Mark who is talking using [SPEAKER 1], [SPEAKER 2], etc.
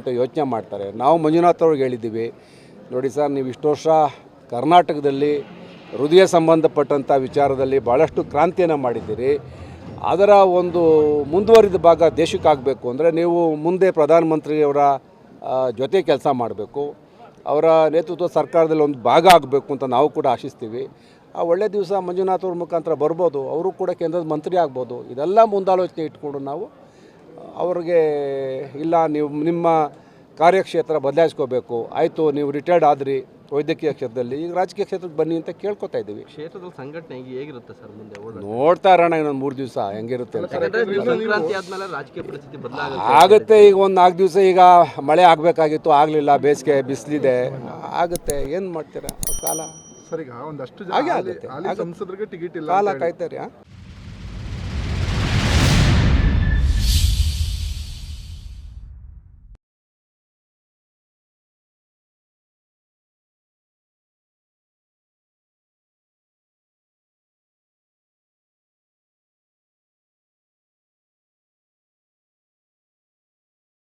[SPEAKER 1] ಅಂತ ಯೋಚನೆ ಮಾಡ್ತಾರೆ. ನಾವು ಮಂಜುನಾಥ್ ಅವ್ರಿಗೆ ಹೇಳಿದ್ದೀವಿ, ನೋಡಿ ಸರ್, ನೀವು ಇಷ್ಟು ವರ್ಷ ಕರ್ನಾಟಕದಲ್ಲಿ ಹೃದಯ ಸಂಬಂಧಪಟ್ಟಂಥ ವಿಚಾರದಲ್ಲಿ ಭಾಳಷ್ಟು ಕ್ರಾಂತಿಯನ್ನು ಮಾಡಿದ್ದೀರಿ. ಅದರ ಒಂದು ಮುಂದುವರಿದ ಭಾಗ ದೇಶಕ್ಕಾಗಬೇಕು ಅಂದರೆ ನೀವು ಮುಂದೆ ಪ್ರಧಾನಮಂತ್ರಿಯವರ ಜೊತೆ ಕೆಲಸ ಮಾಡಬೇಕು. ಅವರ ನೇತೃತ್ವ ಸರ್ಕಾರದಲ್ಲಿ ಒಂದು ಭಾಗ ಆಗಬೇಕು ಅಂತ ನಾವು ಕೂಡ ಆಶಿಸ್ತೀವಿ. ಆ ಒಳ್ಳೆ ದಿವಸ ಮಂಜುನಾಥ್ ಅವ್ರ ಮುಖಾಂತರ ಬರ್ಬೋದು. ಅವರು ಕೂಡ ಕೇಂದ್ರದ ಮಂತ್ರಿ ಆಗ್ಬೋದು. ಇದೆಲ್ಲ ಮುಂದಾಲೋಚನೆ ಇಟ್ಕೊಂಡು ನಾವು ಅವ್ರಿಗೆ ಇಲ್ಲ ನೀವು ನಿಮ್ಮ ಕಾರ್ಯಕ್ಷೇತ್ರ ಬದಲಾಯಿಸ್ಕೋಬೇಕು ಆಯಿತು ನೀವು ರಿಟೈರ್ಡ್ ಆದ್ರಿ ವೈದ್ಯಕೀಯ ಕ್ಷೇತ್ರದಲ್ಲಿ ಈಗ ರಾಜಕೀಯ ಕ್ಷೇತ್ರಕ್ಕೆ ಬನ್ನಿ ಅಂತ ಕೇಳ್ಕೊತಾ ಇದ್ದೀವಿ.
[SPEAKER 2] ಕ್ಷೇತ್ರದ ಸಂಘಟನೆ ಈಗ ಹೇಗಿರುತ್ತೆ ಸರ್ ಮುಂದೆ?
[SPEAKER 1] ನೋಡ್ತಾ ಇರೋಣ ಇನ್ನೊಂದು ಮೂರು ದಿವಸ ಹೆಂಗಿರುತ್ತೆ ಅಂತ.
[SPEAKER 2] ಸಂಕ್ರಾಂತಿ ಆದ್ಮೇಲೆ ರಾಜಕೀಯ ಪರಿಸ್ಥಿತಿ ಬದಲಾಗುತ್ತೆ.
[SPEAKER 1] ಆಗುತ್ತೆ ಈಗ ಒಂದು ನಾಲ್ಕು ದಿವಸ ಈಗ ಮಳೆ ಆಗಬೇಕಾಗಿತ್ತು ಆಗಲಿಲ್ಲ ಬೇಸಿಗೆ ಬಿಸಿಲಿದೆ. ಆಗುತ್ತೆ ಏನು ಮಾಡ್ತೀರಾ? ಕಾಲ?
[SPEAKER 3] ಸರಿ ಈಗ ಒಂದಷ್ಟು
[SPEAKER 1] ಹಾಗೆ
[SPEAKER 3] ಜನ
[SPEAKER 1] ಆಗುತ್ತೆ.
[SPEAKER 3] ಸಂಸದರಿಗೆ ಟಿಕೆಟ್ ಇಲ್ಲ
[SPEAKER 1] ಕಾಲ ಕಾಯ್ತಾರೆ